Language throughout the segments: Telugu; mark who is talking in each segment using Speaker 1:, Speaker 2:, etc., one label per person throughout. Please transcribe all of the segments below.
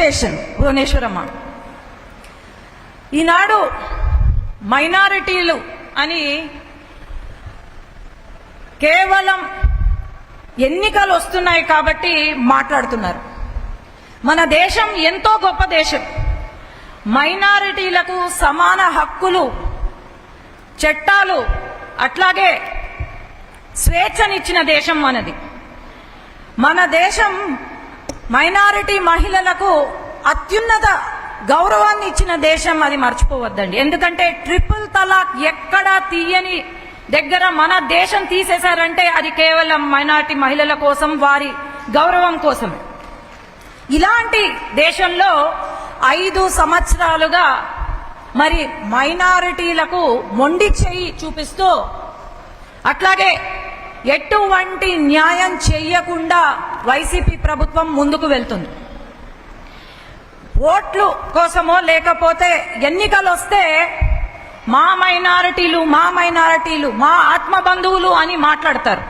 Speaker 1: స్టేషన్ భువనేశ్వరమ్మ. ఈనాడు మైనారిటీలు అని కేవలం ఎన్నికలు వస్తున్నాయి కాబట్టి మాట్లాడుతున్నారు. మన దేశం ఎంతో గొప్ప దేశం. మైనారిటీలకు సమాన హక్కులు చట్టాలు అట్లాగే స్వేచ్ఛనిచ్చిన దేశం మనది. మన దేశం మైనారిటీ మహిళలకు అత్యున్నత గౌరవాన్ని ఇచ్చిన దేశం అది మర్చిపోవద్దండి. ఎందుకంటే ట్రిపుల్ తలాక్ ఎక్కడా తీయని దగ్గర మన దేశం తీసేశారంటే అది కేవలం మైనారిటీ మహిళల కోసం వారి గౌరవం కోసమే. ఇలాంటి దేశంలో ఐదు సంవత్సరాలుగా మరి మైనారిటీలకు మొండి చెయ్యి చూపిస్తూ అట్లాగే ఎటువంటి న్యాయం చెయ్యకుండా వైసీపీ ప్రభుత్వం ముందుకు వెళ్తుంది. ఓట్లు కోసమో లేకపోతే ఎన్నికలు వస్తే మా మైనారిటీలు మా మైనారిటీలు మా ఆత్మ బంధువులు అని మాట్లాడతారు.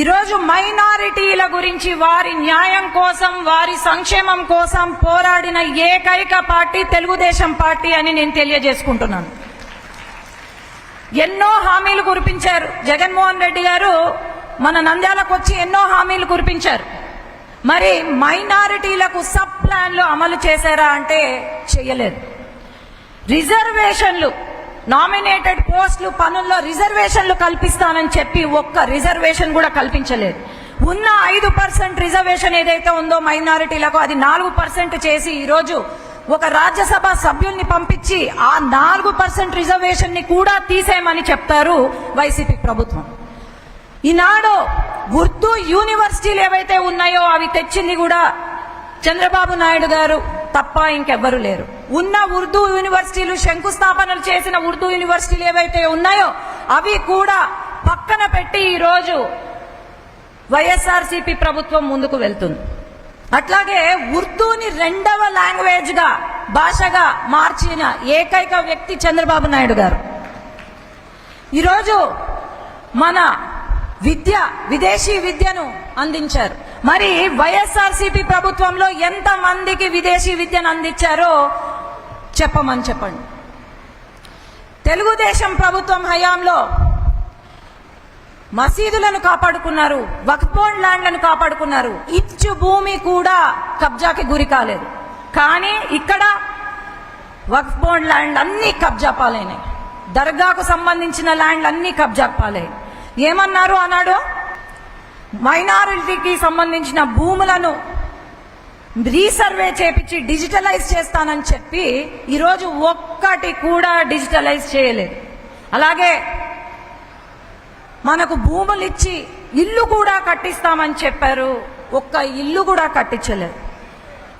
Speaker 1: ఈరోజు మైనారిటీల గురించి వారి న్యాయం కోసం వారి సంక్షేమం కోసం పోరాడిన ఏకైక పార్టీ తెలుగుదేశం పార్టీ అని నేను తెలియజేసుకుంటున్నాను. ఎన్నో హామీలు కురిపించారు. జగన్మోహన్ రెడ్డి గారు మన నంద్యాలకు వచ్చి ఎన్నో హామీలు కురిపించారు. మరి మైనారిటీలకు సబ్ ప్లాన్లు అమలు చేశారా అంటే చేయలేదు. రిజర్వేషన్లు నామినేటెడ్ పోస్టులు పనుల్లో రిజర్వేషన్లు కల్పిస్తానని చెప్పి ఒక్క రిజర్వేషన్ కూడా కల్పించలేదు. ఉన్న ఐదు పర్సెంట్ రిజర్వేషన్ ఏదైతే ఉందో మైనారిటీలకు అది నాలుగు పర్సెంట్ చేసి ఈరోజు ఒక రాజ్యసభ సభ్యుల్ని పంపించి ఆ నాలుగు పర్సెంట్ రిజర్వేషన్ని కూడా తీసేయమని చెప్తారు వైసీపీ ప్రభుత్వం. ఈనాడు ఉర్దూ యూనివర్సిటీలు ఏవైతే ఉన్నాయో అవి తెచ్చింది కూడా చంద్రబాబు నాయుడు గారు తప్ప ఇంకెవ్వరు లేరు. ఉన్న ఉర్దూ యూనివర్సిటీలు శంకుస్థాపనలు చేసిన ఉర్దూ యూనివర్సిటీలు ఏవైతే ఉన్నాయో అవి కూడా పక్కన పెట్టి ఈరోజు వైఎస్ఆర్సీపీ ప్రభుత్వం ముందుకు వెళ్తుంది. అట్లాగే ఉర్దూని రెండవ లాంగ్వేజ్గా భాషగా మార్చిన ఏకైక వ్యక్తి చంద్రబాబు నాయుడు గారు. ఈరోజు మన విద్య విదేశీ విద్యను అందించారు. మరి వైఎస్ఆర్సీపీ ప్రభుత్వంలో ఎంత మందికి విదేశీ విద్యను అందించారో చెప్పమని చెప్పండి. తెలుగుదేశం ప్రభుత్వం హయాంలో మసీదులను కాపాడుకున్నారు వక్పోన్ ల్యాండ్లను కాపాడుకున్నారు. ఇచ్చు భూమి కూడా కబ్జాకి గురి కాలేదు. కానీ ఇక్కడ వక్ఫ్ బోర్డ్ ల్యాండ్ అన్ని కబ్జా పాలైనాయి. దర్గాకు సంబంధించిన ల్యాండ్ అన్ని కబ్జా పాలయ్యాయి ఏమన్నారు అన్నాడు? మైనారిటీకి సంబంధించిన భూములను రీసర్వే చేపించి డిజిటలైజ్ చేస్తానని చెప్పి ఈరోజు ఒక్కటి కూడా డిజిటలైజ్ చేయలేదు. అలాగే మనకు భూములు ఇచ్చి ఇల్లు కూడా కట్టిస్తామని చెప్పారు. ఒక్క ఇల్లు కూడా కట్టించలేదు.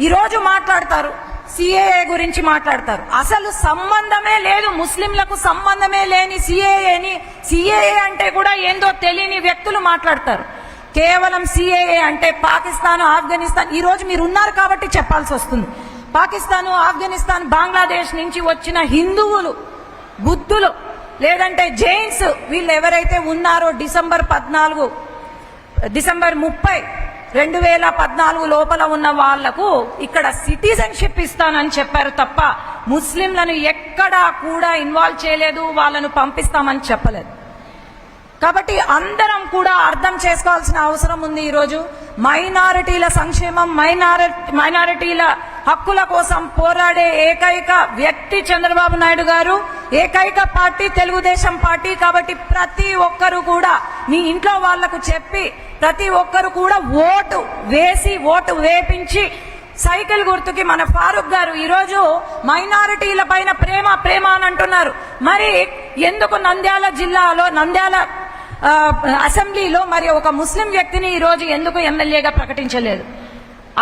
Speaker 1: ఈరోజు మాట్లాడతారు. సిఏఏ గురించి మాట్లాడతారు. అసలు సంబంధమే లేదు ముస్లింలకు సంబంధమే లేని సిఏఏని సిఏఏ అంటే కూడా ఏందో తెలియని వ్యక్తులు మాట్లాడతారు. కేవలం సిఏఏ అంటే పాకిస్తాన్ ఆఫ్ఘనిస్తాన్. ఈ రోజు మీరు ఉన్నారు కాబట్టి చెప్పాల్సి వస్తుంది. పాకిస్తాన్ ఆఫ్ఘనిస్తాన్ బంగ్లాదేశ్ నుంచి వచ్చిన హిందువులు బుద్ధులు లేదంటే జైన్స్ వీళ్ళు ఎవరైతే ఉన్నారో డిసెంబర్ పద్నాలుగు డిసెంబర్ ముప్పై రెండు వేల పద్నాలుగు లోపల ఉన్న వాళ్ళకు ఇక్కడ సిటిజన్షిప్ ఇస్తానని చెప్పారు తప్ప ముస్లింలను ఎక్కడా కూడా ఇన్వాల్వ్ చేయలేదు వాళ్ళను పంపిస్తామని చెప్పలేదు. కాబట్టి అందరం కూడా అర్థం చేసుకోవాల్సిన అవసరం ఉంది ఈరోజు. మైనారిటీల సంక్షేమం మైనారి మైనారిటీల హక్కుల కోసం పోరాడే ఏకైక వ్యక్తి చంద్రబాబు నాయుడు గారు ఏకైక పార్టీ తెలుగుదేశం పార్టీ కాబట్టి ప్రతి ఒక్కరు కూడా మీ ఇంట్లో వాళ్ళకు చెప్పి ప్రతి ఒక్కరు కూడా ఓటు వేసి ఓటు వేపించి సైకిల్ గుర్తుకి మన ఫారూక్ గారు ఈరోజు మైనారిటీల పైన ప్రేమ ప్రేమ అని అంటున్నారు. మరి ఎందుకు నంద్యాల జిల్లాలో నంద్యాల అసెంబ్లీలో మరి ఒక ముస్లిం వ్యక్తిని ఈరోజు ఎందుకు ఎమ్మెల్యేగా ప్రకటించలేదు?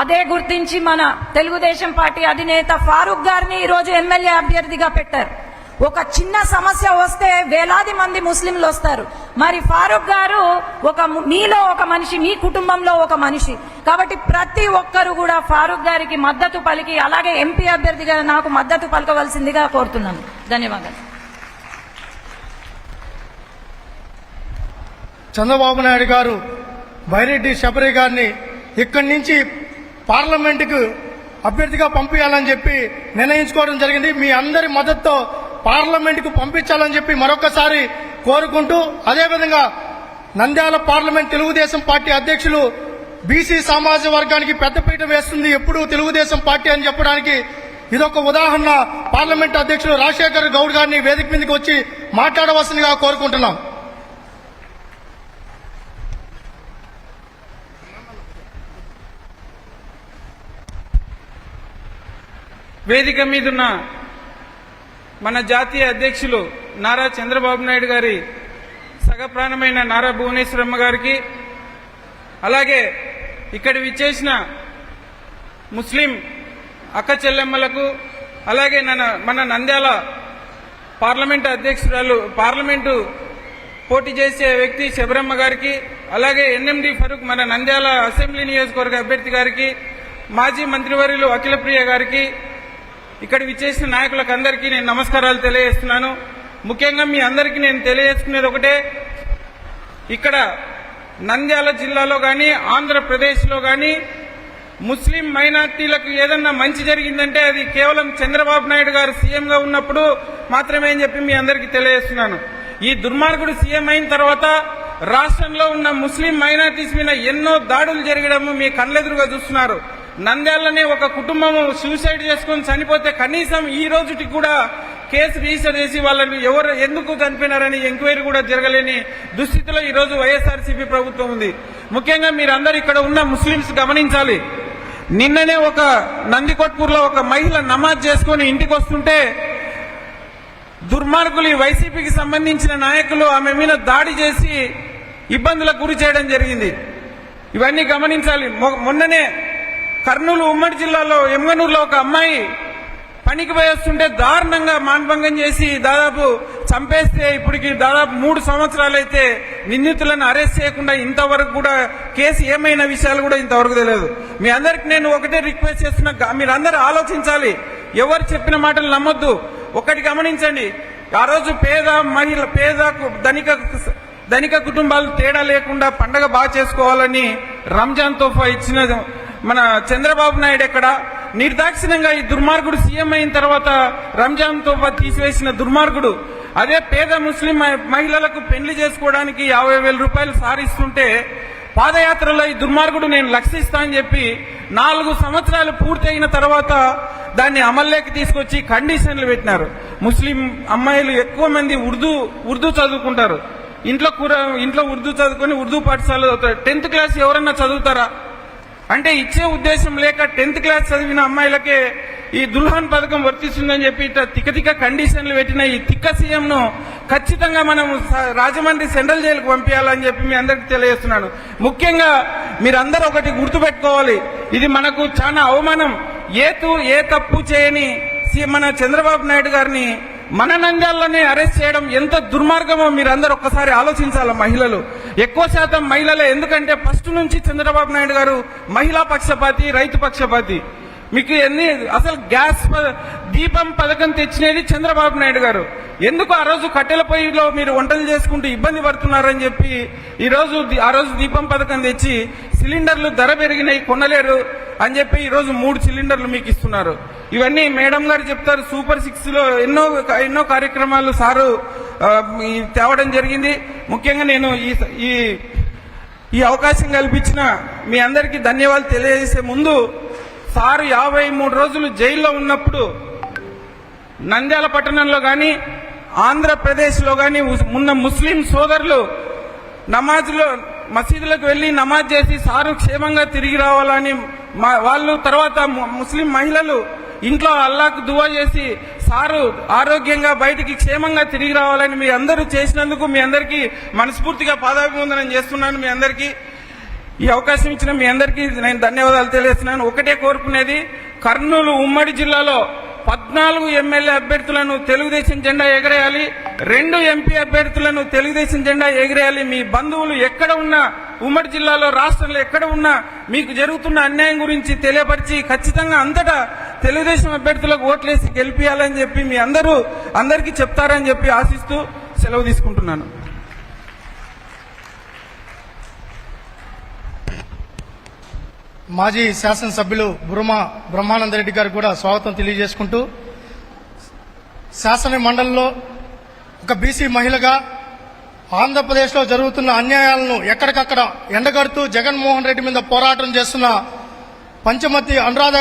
Speaker 1: అదే గుర్తించి మన తెలుగుదేశం పార్టీ అధినేత ఫారూక్ గారిని ఈరోజు ఎమ్మెల్యే అభ్యర్థిగా పెట్టారు. ఒక చిన్న సమస్య వస్తే వేలాది మంది ముస్లింలు వస్తారు. మరి ఫారూక్ గారు ఒక మీలో ఒక మనిషి మీ కుటుంబంలో ఒక మనిషి. కాబట్టి ప్రతి ఒక్కరు కూడా ఫారూక్ గారికి మద్దతు పలికి అలాగే ఎంపీ అభ్యర్థిగా నాకు మద్దతు పలకవలసిందిగా కోరుతున్నాను. ధన్యవాదాలు.
Speaker 2: చంద్రబాబు నాయుడు గారు బైరెడ్డి శబరి గారిని ఇక్కడి నుంచి పార్లమెంటుకు అభ్యర్థిగా పంపించాలని చెప్పి నిర్ణయించుకోవడం జరిగింది. మీ అందరి మద్దతుతో పార్లమెంటుకు పంపించాలని చెప్పి మరొకసారి కోరుకుంటూ అదేవిధంగా నంద్యాల పార్లమెంట్ తెలుగుదేశం పార్టీ అధ్యక్షులు బీసీ సామాజిక వర్గానికి పెద్దపీట వేస్తుంది. ఎప్పుడు తెలుగుదేశం పార్టీ అని చెప్పడానికి ఇదొక ఉదాహరణ. పార్లమెంట్ అధ్యక్షులు రాజశేఖర్ గౌడ్ గారిని వేదిక మీదకి వచ్చి మాట్లాడవలసిందిగా కోరుకుంటున్నాం.
Speaker 3: వేదిక మీదున్న మన జాతీయ అధ్యక్షులు నారా చంద్రబాబు నాయుడు గారి సగప్రాణమైన నారా భువనేశ్వరమ్మ గారికి అలాగే ఇక్కడ విచ్చేసిన ముస్లిం అక్క చెల్లెమ్మలకు అలాగే నన్న మన నంద్యాల పార్లమెంటు అధ్యక్షురాలు పార్లమెంటు పోటీ చేసే వ్యక్తి శబరమ్మ గారికి అలాగే ఎన్ఎండి ఫరూక్ మన నంద్యాల అసెంబ్లీ నియోజకవర్గ అభ్యర్థి గారికి మాజీ మంత్రివర్యులు అఖిలప్రియ గారికి ఇక్కడ విచ్చేసిన నాయకులకు అందరికీ నేను నమస్కారాలు తెలియజేస్తున్నాను. ముఖ్యంగా మీ అందరికీ నేను తెలియజేసుకునేది ఒకటే. ఇక్కడ నంద్యాల జిల్లాలో కానీ ఆంధ్రప్రదేశ్లో కానీ ముస్లిం మైనార్టీలకు ఏదన్నా మంచి జరిగిందంటే అది కేవలం చంద్రబాబు నాయుడు గారు సీఎంగా ఉన్నప్పుడు మాత్రమే అని చెప్పి మీ అందరికీ తెలియజేస్తున్నాను. ఈ దుర్మార్గుడు సీఎం అయిన తర్వాత రాష్ట్రంలో ఉన్న ముస్లిం మైనార్టీస్ మీద ఎన్నో దాడులు జరగడము మీ కళ్ళెదురుగా చూస్తున్నారు. నంద్యాలనే ఒక కుటుంబం సూసైడ్ చేసుకొని చనిపోతే కనీసం ఈ రోజుకి కూడా కేసు రిజిస్టర్ చేసి వాళ్ళని ఎవరు ఎందుకు చనిపోయినారని ఎంక్వైరీ కూడా జరగలేని దుస్థితిలో ఈరోజు వైఎస్ఆర్సీపీ ప్రభుత్వం ఉంది. ముఖ్యంగా మీరందరూ ఇక్కడ ఉన్న ముస్లింస్ గమనించాలి. నిన్ననే ఒక నందికొట్పూర్లో ఒక మహిళ నమాజ్ చేసుకుని ఇంటికి వస్తుంటే దుర్మార్గులు ఈ వైసీపీకి సంబంధించిన నాయకులు ఆమె మీద దాడి చేసి ఇబ్బందులకు గురి చేయడం జరిగింది. ఇవన్నీ గమనించాలి. మొన్ననే కర్నూలు ఉమ్మడి జిల్లాలో ఎమ్గనూరులో ఒక అమ్మాయి పనికి పోయేస్తుంటే దారుణంగా మానభంగం చేసి దాదాపు చంపేస్తే ఇప్పటికి దాదాపు మూడు సంవత్సరాలైతే నిందితులను అరెస్ట్ చేయకుండా ఇంతవరకు కూడా కేసు ఏమైన విషయాలు కూడా ఇంతవరకు తెలియదు. మీ అందరికి నేను ఒకటే రిక్వెస్ట్ చేస్తున్నా మీరందరూ ఆలోచించాలి. ఎవరు చెప్పిన మాటలు నమ్మొద్దు. ఒకటి గమనించండి. ఆ రోజు పేద మహిళ పేద ధనిక ధనిక కుటుంబాలు తేడా లేకుండా పండగ బాగా చేసుకోవాలని రంజాన్ తోఫా ఇచ్చిన మన చంద్రబాబు నాయుడు ఎక్కడ? నిర్దాక్షిణ్యంగా ఈ దుర్మార్గుడు సీఎం అయిన తర్వాత రంజాన్ తోఫా తీసివేసిన దుర్మార్గుడు అదే పేద ముస్లిం మహిళలకు పెళ్ళి చేసుకోవడానికి యాభై వేల రూపాయలు సారిస్తుంటే పాదయాత్రలో ఈ దుర్మార్గుడు నేను లక్షిస్తా అని చెప్పి నాలుగు సంవత్సరాలు పూర్తి అయిన తర్వాత దాన్ని అమల్లోకి తీసుకొచ్చి కండిషన్లు పెట్టినారు. ముస్లిం అమ్మాయిలు ఎక్కువ మంది ఉర్దూ ఉర్దూ చదువుకుంటారు. ఇంట్లో కూర ఇంట్లో ఉర్దూ చదువుకొని ఉర్దూ పాఠశాల చదువుతారు టెన్త్ క్లాస్ ఎవరన్నా చదువుతారా? అంటే ఇచ్చే ఉద్దేశం లేక టెన్త్ క్లాస్ చదివిన అమ్మాయిలకే ఈ దుల్హన్ పథకం వర్తిస్తుందని చెప్పి ఇట్లా తిక్క తిక్క కండిషన్లు పెట్టిన ఈ తిక్క సీఎం ను ఖచ్చితంగా మనం రాజమండ్రి సెంట్రల్ జైలుకు పంపించాలని చెప్పి మీ అందరికి తెలియజేస్తున్నాను. ముఖ్యంగా మీరందరూ ఒకటి గుర్తుపెట్టుకోవాలి. ఇది మనకు చాలా అవమానం. ఏ తూ ఏ తప్పు చేయని మన చంద్రబాబు నాయుడు గారిని మన నంగాల్లోనే అరెస్ట్ చేయడం ఎంత దుర్మార్గమో మీరందరూ ఒక్కసారి ఆలోచించాలి మహిళలు? ఎక్కువ శాతం మహిళలే. ఎందుకంటే ఫస్ట్ నుంచి చంద్రబాబు నాయుడు గారు మహిళా పక్షపాతి రైతు పక్షపాతి. మీకు ఎన్ని అసలు గ్యాస్ ప- దీపం పథకం తెచ్చినది చంద్రబాబు నాయుడు గారు. ఎందుకు ఆ రోజు కట్టెల పొయ్యిలో మీరు వంటలు చేసుకుంటూ ఇబ్బంది పడుతున్నారని చెప్పి ఈ రోజు ఆ రోజు దీపం పథకం తెచ్చి సిలిండర్లు ధర పెరిగినాయి కొనలేరు అని చెప్పి ఈ రోజు మూడు సిలిండర్లు మీకు ఇస్తున్నారు. ఇవన్నీ మేడం గారు చెప్తారు సూపర్ సిక్స్లో ఎన్నో ఎన్నో కార్యక్రమాలు సారు తేవడం జరిగింది. ముఖ్యంగా నేను ఈ ఈ ఈ అవకాశం కల్పించిన మీ అందరికీ ధన్యవాదాలు తెలియజేసే ముందు సారు యాభై మూడు రోజులు జైల్లో ఉన్నప్పుడు నంద్యాల పట్టణంలో కానీ ఆంధ్రప్రదేశ్లో కానీ ఉన్న ముస్లిం సోదరులు నమాజ్లో మసీదులకు వెళ్ళి నమాజ్ చేసి సారు క్షేమంగా తిరిగి రావాలని మా- వాళ్ళు తర్వాత ముస్లిం మహిళలు ఇంట్లో అల్లాకు దువా చేసి సారు ఆరోగ్యంగా బయటికి క్షేమంగా తిరిగి రావాలని మీ అందరూ చేసినందుకు మీ అందరికీ మనస్ఫూర్తిగా పాదాభివందనం చేస్తున్నాను మీ అందరికీ. ఈ అవకాశం ఇచ్చిన మీ అందరికీ నేను ధన్యవాదాలు తెలియజేస్తున్నాను. ఒకటే కోరుకునేది కర్నూలు ఉమ్మడి జిల్లాలో పద్నాలుగు ఎమ్మెల్యే అభ్యర్థులను తెలుగుదేశం జెండా ఎగరేయాలి రెండు ఎంపీ అభ్యర్థులను తెలుగుదేశం జెండా ఎగరేయాలి. మీ బంధువులు ఎక్కడ ఉన్నా ఉమ్మడి జిల్లాలో రాష్ట్రంలో ఎక్కడ ఉన్నా మీకు జరుగుతున్న అన్యాయం గురించి తెలియపరిచి ఖచ్చితంగా అంతటా తెలుగుదేశం అభ్యర్థులకు ఓట్లేసి గెలిపియాలని చెప్పి మీ అందరూ అందరికీ చెప్తారని చెప్పి ఆశిస్తూ సెలవు తీసుకుంటున్నాను.
Speaker 2: మాజీ శాసనసభ్యులు బ్రహ్మ బ్రహ్మానంద రెడ్డి గారికి కూడా స్వాగతం తెలియజేసుకుంటూ శాసన మండలిలో ఒక బీసీ మహిళగా ఆంధ్రప్రదేశ్లో జరుగుతున్న అన్యాయాలను ఎక్కడికక్కడ ఎండగడుతూ జగన్మోహన్ రెడ్డి మీద పోరాటం చేస్తున్న పంచమతి అనురాధ